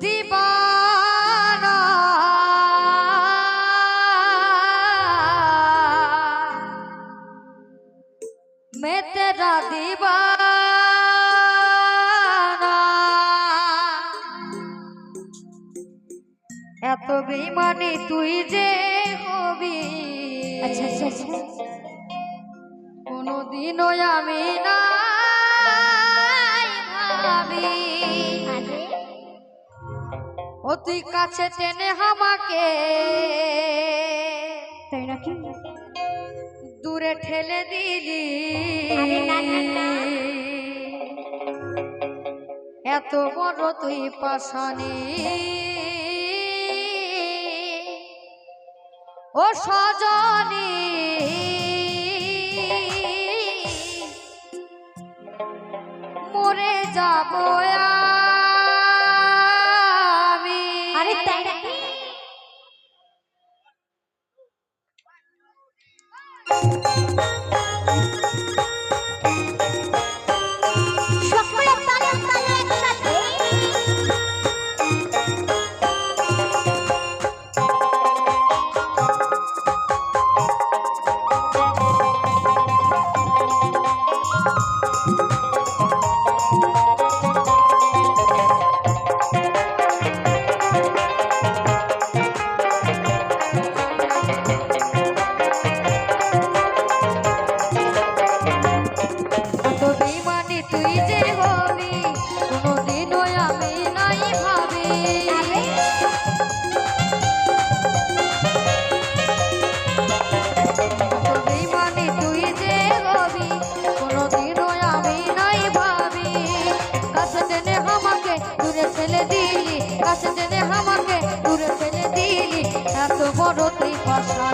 দিবানা। মে তেরা দিবানা। এত বেমানি তুই যে হবি। আচ্ছা, আচ্ছা, আচ্ছা। কোনোদিনও আমি না ভাবি। অতি কাছে টেনে আমাকে। তাই নাকি? দূরে ঠেলে দিলি। এত বড় তুই পাশানি ও সজনী। মরে যাব আমাকে দূরে ফেলে দিলি এত বড় তুই পাশা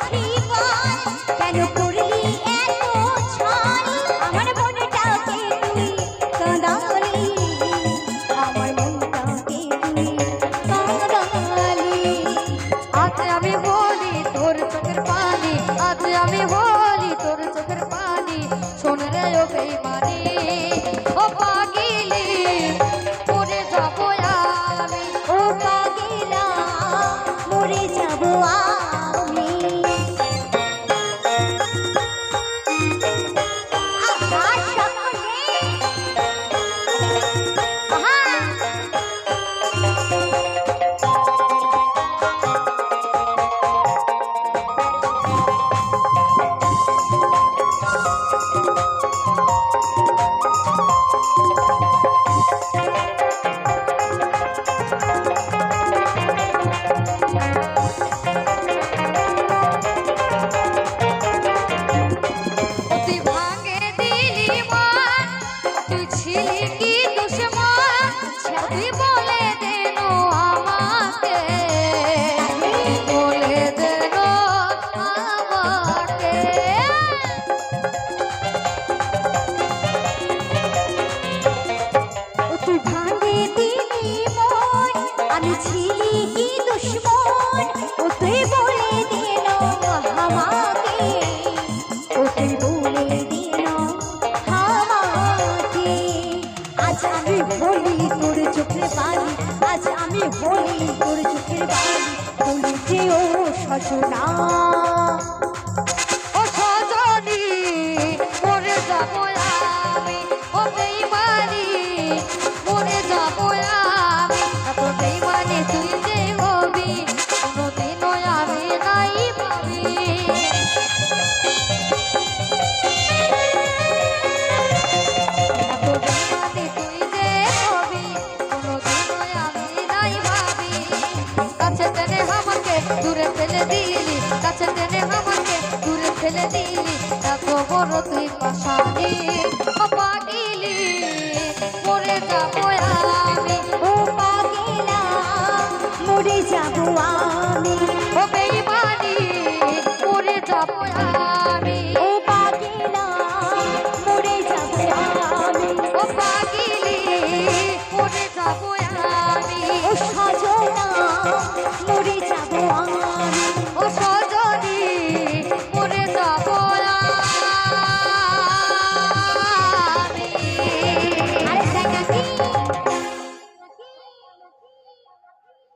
Thank you. চোখের বাড়ি আজ আমি বলি তোর চোখের বাড়ি বলি যে ও সজনা ও যাব আমি ও বেইমানি কাছে টেনে দূরে ফেলে দিলি, কাছে টেনে আমাকে দূরে ফেলে দিলি। এত বড় তুই পাশানি, ও পাগিলি, মরে যাব আমি, ও পাগিলা, মরে যাব আমি। ও বেইমানি, মরে যাব আমি। ও পাগিলা, মরে যাব আমি। ও